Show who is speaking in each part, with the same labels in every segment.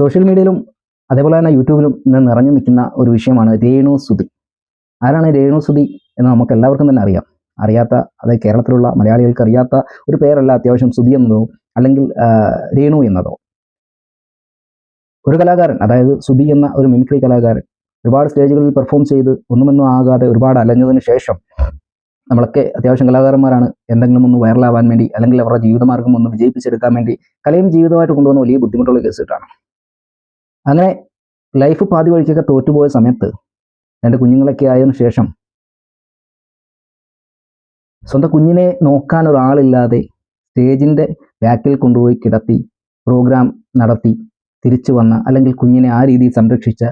Speaker 1: Social മീഡിയയിലും അതേപോലെ തന്നെ യൂട്യൂബിലും ഇന്ന് നിറഞ്ഞു നിൽക്കുന്ന ഒരു വിഷയമാണ് രേണു സുതി ആരാണ് രേണു സുതി എന്ന് നമുക്ക് എല്ലാവർക്കും തന്നെ അറിയാം. അറിയാത്ത അതായത് കേരളത്തിലുള്ള മലയാളികൾക്ക് അറിയാത്ത ഒരു പേരല്ല അത്യാവശ്യം സുതി എന്നതോ അല്ലെങ്കിൽ രേണു എന്നതോ. ഒരു കലാകാരൻ അതായത് സുതി എന്ന ഒരു മിമിക്രി കലാകാരൻ ഒരുപാട് സ്റ്റേജുകളിൽ പെർഫോം ചെയ്ത് ഒന്നുമൊന്നും ആകാതെ ഒരുപാട് അലഞ്ഞതിന് ശേഷം നമ്മളൊക്കെ അത്യാവശ്യം കലാകാരന്മാരാണ്. എന്തെങ്കിലും ഒന്ന് വൈറലാവാൻ വേണ്ടി അല്ലെങ്കിൽ അവരുടെ ജീവിതമാർഗം ഒന്ന് വിജയിപ്പിച്ചെടുക്കാൻ വേണ്ടി കലയും ജീവിതമായിട്ട് കൊണ്ടുവന്ന വലിയ ബുദ്ധിമുട്ടുള്ള കേസിട്ടാണ് അങ്ങനെ ലൈഫ് പാതി വഴിക്കൊക്കെ തോറ്റുപോയ സമയത്ത് എന്റെ കുഞ്ഞുങ്ങളൊക്കെ ആയതിനു ശേഷം സ്വന്തം കുഞ്ഞിനെ നോക്കാൻ ഒരാളില്ലാതെ സ്റ്റേജിന്റെ ബാക്കിൽ കൊണ്ടുപോയി കിടത്തി പ്രോഗ്രാം നടത്തി തിരിച്ചു വന്ന അല്ലെങ്കിൽ കുഞ്ഞിനെ ആ രീതിയിൽ സംരക്ഷിച്ച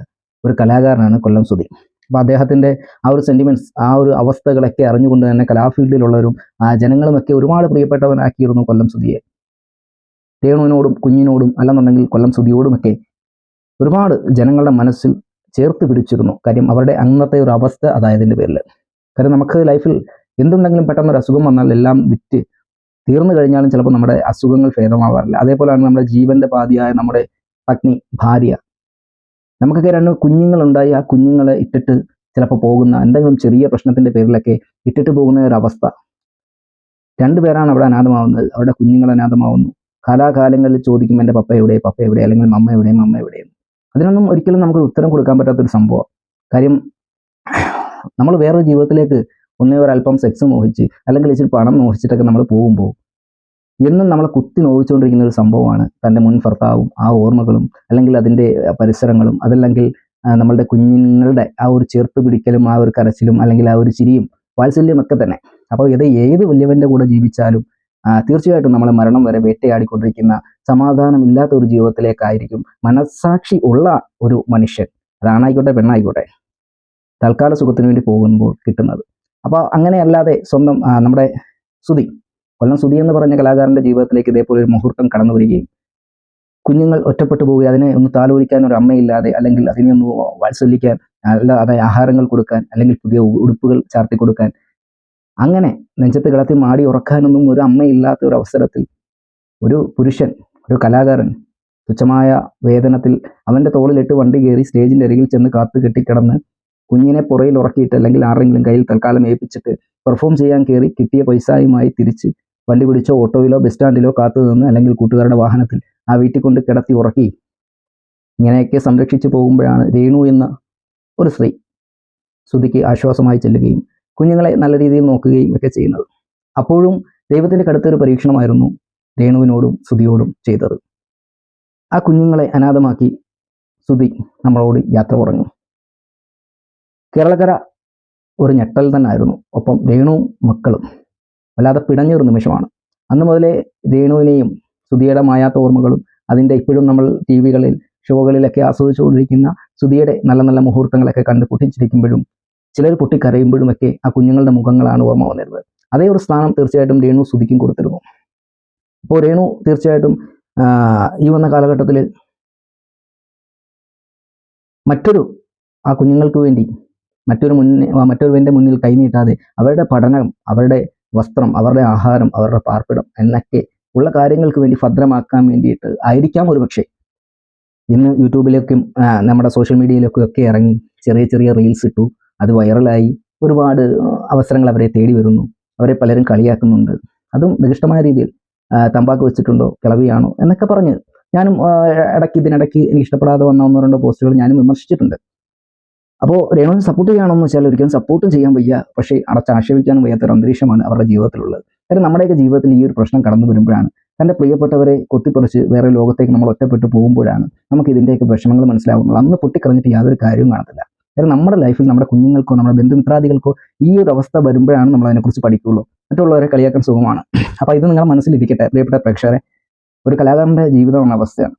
Speaker 1: ഒരു കലാകാരനാണ് കൊല്ലം സുധി അപ്പോൾ അദ്ദേഹത്തിന്റെ ആ ഒരു സെന്റിമെന്റ്സ് ആ ഒരു അവസ്ഥകളൊക്കെ അറിഞ്ഞുകൊണ്ട് തന്നെ കലാഫീൽഡിലുള്ളവരും ആ ജനങ്ങളുമൊക്കെ ഒരുപാട് പ്രിയപ്പെട്ടവനാക്കിയിരുന്നു കൊല്ലം സുധിയെ രേണുവിനോടും കുഞ്ഞിനോടും അല്ലെന്നുണ്ടെങ്കിൽ കൊല്ലം സുധിയോടുമൊക്കെ ഒരുപാട് ജനങ്ങളുടെ മനസ്സിൽ ചേർത്ത് പിടിച്ചിരുന്നു. കാര്യം അവരുടെ അന്നത്തെ ഒരു അവസ്ഥ അതായതിന്റെ പേരിൽ കാര്യം നമുക്ക് ലൈഫിൽ എന്തുണ്ടെങ്കിലും പെട്ടെന്ന് ഒരു അസുഖം വന്നാൽ എല്ലാം വിറ്റ് തീർന്നു കഴിഞ്ഞാലും ചിലപ്പോൾ നമ്മുടെ അസുഖങ്ങൾ ഭേദമാവാറില്ല. അതേപോലെയാണ് നമ്മുടെ ജീവന്റെ പാതിയായ നമ്മുടെ പത്നി ഭാര്യ. നമുക്കൊക്കെ രണ്ട് കുഞ്ഞുങ്ങളുണ്ടായി ആ കുഞ്ഞുങ്ങളെ ഇട്ടിട്ട് ചിലപ്പോൾ പോകുന്ന എന്തെങ്കിലും ചെറിയ പ്രശ്നത്തിന്റെ പേരിലൊക്കെ ഇട്ടിട്ട് പോകുന്ന ഒരു അവസ്ഥ. രണ്ടുപേരാണ് അവിടെ അനാഥമാവുന്നത്. അവരുടെ കുഞ്ഞുങ്ങൾ അനാഥമാവുന്നു. കാലാകാലങ്ങളിൽ ചോദിക്കും എന്റെ പപ്പ എവിടെ പപ്പ എവിടെ അല്ലെങ്കിൽ മമ്മ എവിടെ മമ്മ എവിടെ അതിനൊന്നും ഒരിക്കലും നമുക്ക് ഉത്തരം കൊടുക്കാൻ പറ്റാത്തൊരു സംഭവം. കാര്യം നമ്മൾ വേറൊരു ജീവിതത്തിലേക്ക് ഒന്നേ ഒരു അല്പം സെക്സ് മോഹിച്ച് അല്ലെങ്കിൽ ഇച്ചിരി പണം മോഹിച്ചിട്ടൊക്കെ നമ്മൾ പോകുമ്പോൾ എന്നും നമ്മളെ കുത്തി നോവിച്ചുകൊണ്ടിരിക്കുന്ന ഒരു സംഭവമാണ് തന്റെ മുൻ ഭർത്താവും ആ ഓർമ്മകളും അല്ലെങ്കിൽ അതിന്റെ പരിസരങ്ങളും അതല്ലെങ്കിൽ നമ്മളുടെ കുഞ്ഞുങ്ങളുടെ ആ ഒരു ചേർത്ത് പിടിക്കലും ആ ഒരു കരച്ചിലും അല്ലെങ്കിൽ ആ ഒരു ചിരിയും വാത്സല്യം ഒക്കെ തന്നെ. അപ്പോൾ ഇത് ഏത് വലിയവന്റെ കൂടെ ജീവിച്ചാലും തീർച്ചയായിട്ടും നമ്മളെ മരണം വരെ വേട്ടയാടിക്കൊണ്ടിരിക്കുന്ന സമാധാനമില്ലാത്ത ഒരു ജീവിതത്തിലേക്കായിരിക്കും മനസ്സാക്ഷി ഉള്ള ഒരു മനുഷ്യൻ. അതാണായിക്കോട്ടെ പെണ്ണായിക്കോട്ടെ തൽക്കാല സുഖത്തിന് വേണ്ടി പോകുമ്പോൾ കിട്ടുന്നത്. അപ്പോൾ അങ്ങനെയല്ലാതെ സ്വന്തം നമ്മുടെ സുതി കൊല്ലം സുതി എന്ന് പറഞ്ഞ കലാകാരന്റെ ജീവിതത്തിലേക്ക് ഇതേപോലെ ഒരു മുഹൂർത്തം കടന്നു വരികയും കുഞ്ഞുങ്ങൾ ഒറ്റപ്പെട്ടു പോവുകയും അതിനെ ഒന്ന് താലോലിക്കാൻ ഒരു അമ്മയില്ലാതെ അല്ലെങ്കിൽ അതിനെ ഒന്ന് വാത്സല്യിക്കാൻ അല്ല അതായത് ആഹാരങ്ങൾ കൊടുക്കാൻ അല്ലെങ്കിൽ പുതിയ ഉടുപ്പുകൾ ചാർത്തി കൊടുക്കാൻ അങ്ങനെ നെഞ്ചത്ത് കിടത്തി മാടി ഉറക്കാനൊന്നും ഒരു അമ്മയില്ലാത്ത ഒരു അവസരത്തിൽ ഒരു പുരുഷൻ ഒരു കലാകാരൻ തുച്ഛമായ വേതനത്തിൽ അവന്റെ തോളിലിട്ട് വണ്ടി കയറി സ്റ്റേജിന്റെ അരികിൽ ചെന്ന് കാത്തു കെട്ടിക്കിടന്ന് കുഞ്ഞിനെ പുറയിൽ ഉറക്കിയിട്ട് അല്ലെങ്കിൽ ആരെങ്കിലും കയ്യിൽ തൽക്കാലം ഏൽപ്പിച്ചിട്ട് പെർഫോം ചെയ്യാൻ കയറി കിട്ടിയ പൈസയുമായി തിരിച്ച് വണ്ടി പിടിച്ചോ ഓട്ടോയിലോ ബസ് സ്റ്റാൻഡിലോ കാത്തു നിന്ന് അല്ലെങ്കിൽ കൂട്ടുകാരുടെ വാഹനത്തിൽ ആ വീട്ടിൽ കൊണ്ട് കിടത്തി ഉറക്കി. ഇങ്ങനെയൊക്കെ സംരക്ഷിച്ചു പോകുമ്പോഴാണ് രേണു എന്ന ഒരു സ്ത്രീ ശ്രുതിക്ക് ആശ്വാസമായി ചെല്ലുകയും കുഞ്ഞുങ്ങളെ നല്ല രീതിയിൽ നോക്കുകയും ഒക്കെ ചെയ്യുന്നത്. അപ്പോഴും ദൈവത്തിന്റെ കടുത്തൊരു പരീക്ഷണമായിരുന്നു രേണുവിനോടും ശ്രുതിയോടും ചെയ്തത്. ആ കുഞ്ഞുങ്ങളെ അനാഥമാക്കി ശ്രുതി നമ്മളോട് യാത്ര പറഞ്ഞു. കേരളക്കര ഒരു ഞെട്ടൽ തന്നെയായിരുന്നു ഒപ്പം രേണുവും മക്കളും വല്ലാതെ പിടഞ്ഞൊരു നിമിഷമാണ്. അന്ന് മുതലേ രേണുവിനെയും സുധിയുടെ മായാത്ത ഓർമ്മകളും അതിന്റെ ഇപ്പോഴും നമ്മൾ ടി വികളിൽ ഷോകളിലൊക്കെ ആസ്വദിച്ചുകൊണ്ടിരിക്കുന്ന സുധിയുടെ നല്ല നല്ല മുഹൂർത്തങ്ങളൊക്കെ കണ്ട് പൊട്ടിച്ചിരിക്കുമ്പോഴും ചിലർ പൊട്ടി കരയുമ്പോഴുമൊക്കെ ആ കുഞ്ഞുങ്ങളുടെ മുഖങ്ങളാണ് ഓർമ്മ വന്നിരുന്നത്. അതേ ഒരു സ്ഥാനം തീർച്ചയായിട്ടും രേണു സുധിക്കും കൊടുത്തിരുന്നു. അപ്പോൾ രേണു തീർച്ചയായിട്ടും ഈ വന്ന കാലഘട്ടത്തിൽ മറ്റൊരു ആ കുഞ്ഞുങ്ങൾക്ക് വേണ്ടി മറ്റൊരു മുന്നേ മറ്റൊരുവന്റെ മുന്നിൽ കൈനീട്ടാതെ അവരുടെ പഠനം അവരുടെ വസ്ത്രം അവരുടെ ആഹാരം അവരുടെ പാർപ്പിടം എന്നൊക്കെ ഉള്ള കാര്യങ്ങൾക്ക് വേണ്ടി ഭദ്രമാക്കാൻ വേണ്ടിയിട്ട് ആയിരിക്കാം ഒരു പക്ഷേ ഇന്ന് യൂട്യൂബിലേക്കും നമ്മുടെ സോഷ്യൽ മീഡിയയിലേക്കും ഒക്കെ ഇറങ്ങി ചെറിയ ചെറിയ റീൽസ് ഇട്ടു. അത് വൈറലായി ഒരുപാട് അവസരങ്ങൾ അവരെ തേടി വരുന്നു. അവരെ പലരും കളിയാക്കുന്നുണ്ട്. അതും നികൃഷ്ടമായ രീതിയിൽ തമ്പാക്ക് വെച്ചിട്ടുണ്ടോ? കിളവിയാണോ? എന്നൊക്കെ പറഞ്ഞ് ഞാനും ഇടയ്ക്ക് ഇതിനിടയ്ക്ക് എനിക്ക് ഇഷ്ടപ്പെടാതെ വന്ന ഒന്നോ രണ്ടോ പോസ്റ്റുകൾ ഞാനും വിമർശിച്ചിട്ടുണ്ട്. അപ്പോൾ രേണുവിനെ സപ്പോർട്ട് ചെയ്യണമെന്ന് വെച്ചാൽ ഒരിക്കലും സപ്പോർട്ടും ചെയ്യാൻ വയ്യ. പക്ഷേ അടച്ചാക്ഷേപിക്കാനും വയ്യാത്തൊരു അന്തരീക്ഷമാണ് അവരുടെ ജീവിതത്തിലുള്ളത്. കാരണം നമ്മുടെയൊക്കെ ജീവിതത്തിൽ ഈ ഒരു പ്രശ്നം കടന്നു വരുമ്പോഴാണ് തന്റെ പ്രിയപ്പെട്ടവരെ കൊത്തിപ്പറിച്ച് വേറെ ലോകത്തേക്ക് നമ്മൾ ഒറ്റപ്പെട്ടു പോകുമ്പോഴാണ് നമുക്ക് ഇതിന്റെയൊക്കെ വിഷമങ്ങൾ മനസ്സിലാവുന്നത്. അന്ന് പൊട്ടിക്കളഞ്ഞിട്ട് യാതൊരു കാര്യവും കാണത്തില്ല. കാരണം നമ്മുടെ ലൈഫിൽ നമ്മുടെ കുഞ്ഞുങ്ങൾക്കോ നമ്മുടെ ബന്ധുമിത്രാദികൾക്കോ ഈ ഒരു അവസ്ഥ വരുമ്പോഴാണ് നമ്മൾ അതിനെക്കുറിച്ച് പഠിക്കുള്ളൂ മറ്റുള്ളവരെ കളിയാക്കാൻ സുഖമാണ്. അപ്പോൾ ഇത് നിങ്ങളുടെ മനസ്സിലിരിക്കട്ടെ പ്രിയപ്പെട്ട പ്രേക്ഷകരെ. ഒരു കലാകാരന്റെ ജീവിതമാണ് അവസ്ഥയാണ്.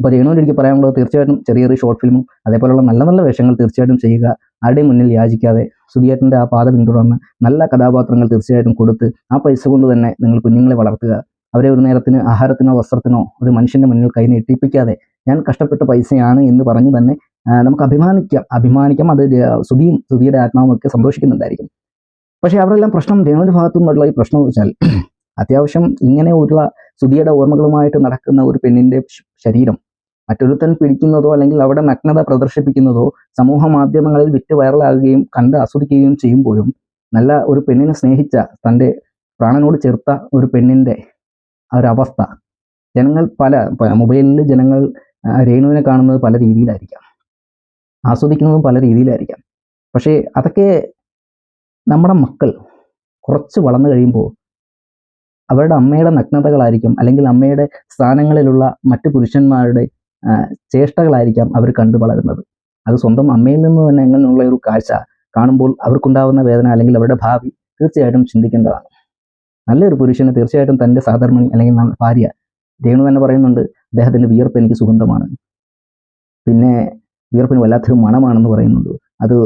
Speaker 1: അപ്പോൾ രേണുവിന് എനിക്ക് പറയാനുള്ളത് തീർച്ചയായിട്ടും ചെറിയ ചെറിയ ഷോർട്ട് ഫിലിമും അതേപോലെയുള്ള നല്ല നല്ല വേഷങ്ങൾ തീർച്ചയായിട്ടും ചെയ്യുക. ആരുടെയും മുന്നിൽ യാചിക്കാതെ സുധിയേട്ടന്റെ ആ പാത പിന്തുടർന്ന് നല്ല കഥാപാത്രങ്ങൾ തീർച്ചയായിട്ടും കൊടുത്ത് ആ പൈസ കൊണ്ട് തന്നെ നിങ്ങൾ കുഞ്ഞുങ്ങളെ വളർത്തുക. അവരെ ഒരു നേരത്തിന് ആഹാരത്തിനോ വസ്ത്രത്തിനോ ഒരു മനുഷ്യന്റെ മുന്നിൽ കൈ നീട്ടിപ്പിക്കാതെ ഞാൻ കഷ്ടപ്പെട്ട പൈസയാണ് എന്ന് പറഞ്ഞ് തന്നെ നമുക്ക് അഭിമാനിക്കാം. അഭിമാനിക്കാം. അത് സുധിയും സുധിയുടെ ആത്മാവും ഒക്കെ സന്തോഷിക്കുന്നുണ്ടായിരിക്കും. പക്ഷേ അവരെല്ലാം പ്രശ്നം രേണുവിന്റെ ഭാഗത്തു നിന്നുള്ള ഈ പ്രശ്നം എന്ന് വെച്ചാൽ അത്യാവശ്യം ഇങ്ങനെയുള്ള സുധിയുടെ ഓർമ്മകളുമായിട്ട് നടക്കുന്ന ഒരു പെണ്ണിന്റെ ശ- ശരീരം മറ്റൊരുത്തൻ പിടിക്കുന്നതോ അല്ലെങ്കിൽ അവിടെ നഗ്നത പ്രദർശിപ്പിക്കുന്നതോ സമൂഹ മാധ്യമങ്ങളിൽ വിറ്റ് വൈറലാകുകയും കണ്ട് ആസ്വദിക്കുകയും ചെയ്യുമ്പോഴും നല്ല ഒരു പെണ്ണിനെ സ്നേഹിച്ച തന്റെ പ്രാണനോട് ചേർത്ത ഒരു പെണ്ണിന്റെ ആ ഒരു അവസ്ഥ ജനങ്ങൾ പല മൊബൈലിൽ ജനങ്ങൾ രേണുവിനെ കാണുന്നത് പല രീതിയിലായിരിക്കാം. ആസ്വദിക്കുന്നതും പല രീതിയിലായിരിക്കാം. പക്ഷേ അതൊക്കെ നമ്മുടെ മക്കൾ കുറച്ച് വളർന്നു കഴിയുമ്പോൾ അവരുടെ അമ്മയുടെ നഗ്നതകളായിരിക്കും അല്ലെങ്കിൽ അമ്മയുടെ സ്ഥാനങ്ങളിലുള്ള മറ്റു പുരുഷന്മാരുടെ ചേഷ്ടകളായിരിക്കാം അവർ കണ്ടു വളരുന്നത്. അത് സ്വന്തം അമ്മയിൽ നിന്ന് തന്നെ എങ്ങനെയുള്ള ഒരു കാഴ്ച കാണുമ്പോൾ അവർക്കുണ്ടാവുന്ന വേദന അല്ലെങ്കിൽ അവരുടെ ഭാവി തീർച്ചയായിട്ടും ചിന്തിക്കേണ്ടതാണ്. നല്ലൊരു പുരുഷന് തീർച്ചയായിട്ടും തന്റെ സാധർമ്മണി അല്ലെങ്കിൽ ഭാര്യ രേണു തന്നെ പറയുന്നുണ്ട് അദ്ദേഹത്തിന്റെ വിയർപ്പ് എനിക്ക് സുഗന്ധമാണ്. പിന്നെ വിയർപ്പിന് വല്ലാത്തൊരു മണമാണെന്ന് പറയുന്നുണ്ട്. അത്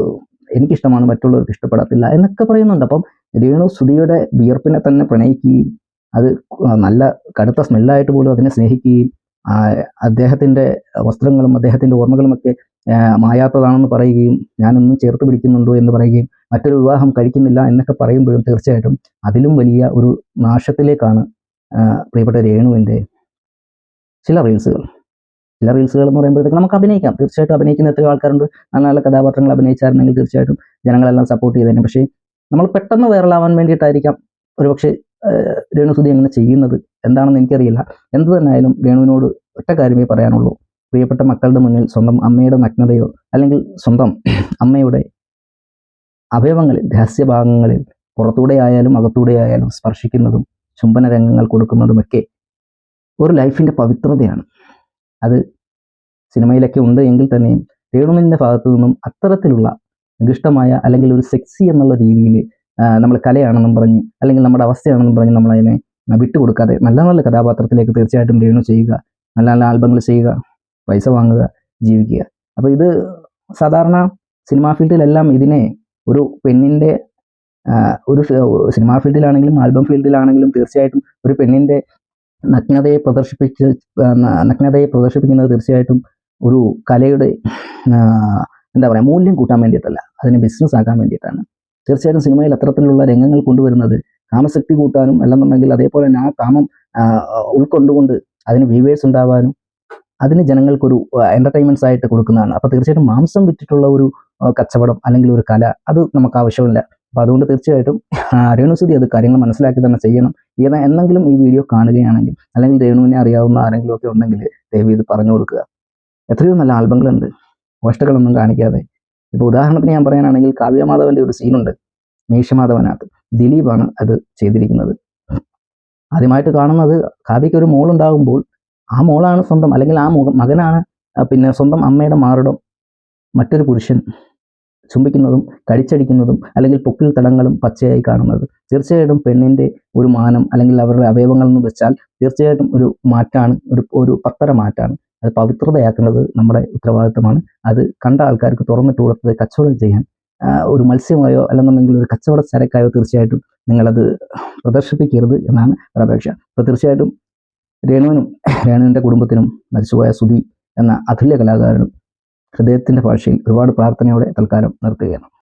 Speaker 1: എനിക്കിഷ്ടമാണ് മറ്റുള്ളവർക്ക് ഇഷ്ടപ്പെടത്തില്ല എന്നൊക്കെ പറയുന്നുണ്ട്. അപ്പം രേണു സുധിയുടെ വിയർപ്പിനെ തന്നെ പ്രണയിക്കുകയും അത് നല്ല കടുത്ത സ്മെല്ലായിട്ട് പോലും അതിനെ സ്നേഹിക്കുകയും അദ്ദേഹത്തിന്റെ വസ്ത്രങ്ങളും അദ്ദേഹത്തിന്റെ ഓർമ്മകളുമൊക്കെ മായാത്തതാണെന്ന് പറയുകയും ഞാനൊന്നും ചേർത്ത് പിടിക്കുന്നുണ്ടോ എന്ന് പറയുകയും മറ്റൊരു വിവാഹം കഴിക്കുന്നില്ല എന്നൊക്കെ പറയുമ്പോഴും തീർച്ചയായിട്ടും അതിലും വലിയ ഒരു നാശത്തിലേക്കാണ് പ്രിയപ്പെട്ട രേണുവിന്റെ ചില റീൽസുകൾ. ചില റീൽസുകൾ എന്ന് പറയുമ്പോഴത്തേക്ക് നമുക്ക് അഭിനയിക്കാം. തീർച്ചയായിട്ടും അഭിനയിക്കുന്ന എത്രയോ ആൾക്കാരുണ്ട്. നല്ല നല്ല കഥാപാത്രങ്ങൾ അഭിനയിച്ചായിരുന്നെങ്കിൽ തീർച്ചയായിട്ടും ജനങ്ങളെല്ലാം സപ്പോർട്ട് ചെയ്തേനെ. പക്ഷേ നമ്മൾ പെട്ടെന്ന് വൈറലാവാൻ വേണ്ടിയിട്ടായിരിക്കാം ഒരുപക്ഷെ രേണു രേണുസുതി അങ്ങനെ ചെയ്യുന്നത്. എന്താണെന്ന് എനിക്കറിയില്ല. എന്ത് തന്നെയായാലും രേണുവിനോട് ഒറ്റ കാര്യമേ പറയാനുള്ളൂ. പ്രിയപ്പെട്ട മക്കളുടെ മുന്നിൽ സ്വന്തം അമ്മയുടെ നഗ്നതയോ അല്ലെങ്കിൽ സ്വന്തം അമ്മയുടെ അവയവങ്ങളിൽ രഹസ്യഭാഗങ്ങളിൽ പുറത്തൂടെ ആയാലും അകത്തൂടെ ആയാലും സ്പർശിക്കുന്നതും ചുംബന രംഗങ്ങൾ കൊടുക്കുന്നതുമൊക്കെ ഒരു ലൈഫിന്റെ പവിത്രതയാണ്. അത് സിനിമയിലൊക്കെ ഉണ്ട് എങ്കിൽ തന്നെയും രേണുവിന്റെ ഭാഗത്തു നിന്നും അത്തരത്തിലുള്ള നികിഷ്ടമായ അല്ലെങ്കിൽ ഒരു സെക്സി എന്നുള്ള രീതിയിൽ നമ്മൾ കലയാണെന്നും പറഞ്ഞ് അല്ലെങ്കിൽ നമ്മുടെ അവസ്ഥയാണെന്നും പറഞ്ഞ് നമ്മളതിനെ വിട്ടുകൊടുക്കാതെ നല്ല നല്ല കഥാപാത്രത്തിലേക്ക് തീർച്ചയായിട്ടും രേണു ചെയ്യുക നല്ല നല്ല ആൽബങ്ങൾ ചെയ്യുക പൈസ വാങ്ങുക ജീവിക്കുക. അപ്പോൾ ഇത് സാധാരണ സിനിമാ ഫീൽഡിലെല്ലാം ഇതിനെ ഒരു പെണ്ണിന്റെ ഒരു സിനിമാ ഫീൽഡിലാണെങ്കിലും ആൽബം ഫീൽഡിലാണെങ്കിലും തീർച്ചയായിട്ടും ഒരു പെണ്ണിന്റെ നഗ്നതയെ പ്രദർശിപ്പിച്ച് നഗ്നതയെ പ്രദർശിപ്പിക്കുന്നത് തീർച്ചയായിട്ടും ഒരു കലയുടെ എന്താ പറയുക മൂല്യം കൂട്ടാൻ വേണ്ടിയിട്ടല്ല. അതിനെ ബിസിനസ് ആക്കാൻ വേണ്ടിയിട്ടാണ്. തീർച്ചയായിട്ടും സിനിമയിൽ അത്തരത്തിലുള്ള രംഗങ്ങൾ കൊണ്ടുവരുന്നത് കാമശക്തി കൂട്ടാനും അല്ലെന്നുണ്ടെങ്കിൽ അതേപോലെ തന്നെ ആ കാമം ഉൾക്കൊണ്ടുകൊണ്ട് അതിന് വ്യൂവേഴ്സ് ഉണ്ടാവാനും അതിന് ജനങ്ങൾക്കൊരു എന്റർടൈൻമെന്റ്സ് ആയിട്ട് കൊടുക്കുന്നതാണ്. അപ്പോൾ തീർച്ചയായിട്ടും മാംസം വിറ്റിട്ടുള്ള ഒരു കച്ചവടം അല്ലെങ്കിൽ ഒരു കല അത് നമുക്ക് ആവശ്യമില്ല. അപ്പോൾ അതുകൊണ്ട് തീർച്ചയായിട്ടും രേണുസുതി അത് കാര്യങ്ങൾ മനസ്സിലാക്കി തന്നെ ചെയ്യണം. ഏതാ എന്നെങ്കിലും ഈ വീഡിയോ കാണുകയാണെങ്കിൽ അല്ലെങ്കിൽ രേണുവിനെ അറിയാവുന്ന ആരെങ്കിലും ഒക്കെ ഉണ്ടെങ്കിൽ ദയവ് ഇത് പറഞ്ഞു കൊടുക്കുക. എത്രയോ നല്ല ആൽബങ്ങളുണ്ട്. പോസ്റ്ററുകളൊന്നും കാണിക്കാതെ. ഇപ്പോൾ ഉദാഹരണത്തിന് ഞാൻ പറയാനാണെങ്കിൽ കാവ്യമാധവന്റെ ഒരു സീനുണ്ട്. മീശമാധവനകത്ത്. ദിലീപാണ് അത് ചെയ്തിരിക്കുന്നത്. ആദ്യമായിട്ട് കാണുന്നത് കാവ്യയ്ക്ക് ഒരു മോളുണ്ടാകുമ്പോൾ ആ മോളാണ് സ്വന്തം അല്ലെങ്കിൽ ആ മകനാണ് പിന്നെ സ്വന്തം അമ്മയുടെ മാറിടം മറ്റൊരു പുരുഷൻ. ചുംബിക്കുന്നതും കടിച്ചടിക്കുന്നതും അല്ലെങ്കിൽ പൊക്കിൽ തടങ്ങളും പച്ചയായി കാണുന്നത്. തീർച്ചയായിട്ടും പെണ്ണിന്റെ ഒരു മാനം അല്ലെങ്കിൽ അവരുടെ അവയവങ്ങൾ എന്ന് വെച്ചാൽ തീർച്ചയായിട്ടും ഒരു മാറ്റാണ് ഒരു ഒരു പത്തര മാറ്റാണ്. അത് പവിത്രതയാക്കുന്നത് നമ്മുടെ ഉത്തരവാദിത്തമാണ്. അത് കണ്ട ആൾക്കാർക്ക് തുറന്നിട്ട് കൊടുത്തത് കച്ചവടം ചെയ്യാൻ ഒരു മത്സ്യമായോ അല്ലെന്നുണ്ടെങ്കിൽ ഒരു കച്ചവട ചരക്കായോ തീർച്ചയായിട്ടും നിങ്ങളത് പ്രദർശിപ്പിക്കരുത് എന്നാണ് ഒരു അപേക്ഷ. അപ്പോൾ തീർച്ചയായിട്ടും രേണുവിനും രേണുവിന്റെ കുടുംബത്തിനും മരിച്ചുപോയ സുധി എന്ന അതുല്യ കലാകാരനും ഹൃദയത്തിന്റെ ഭാഷയിൽ ഒരുപാട് പ്രാർത്ഥനയോടെ തൽക്കാലം നിർത്തുകയാണ്.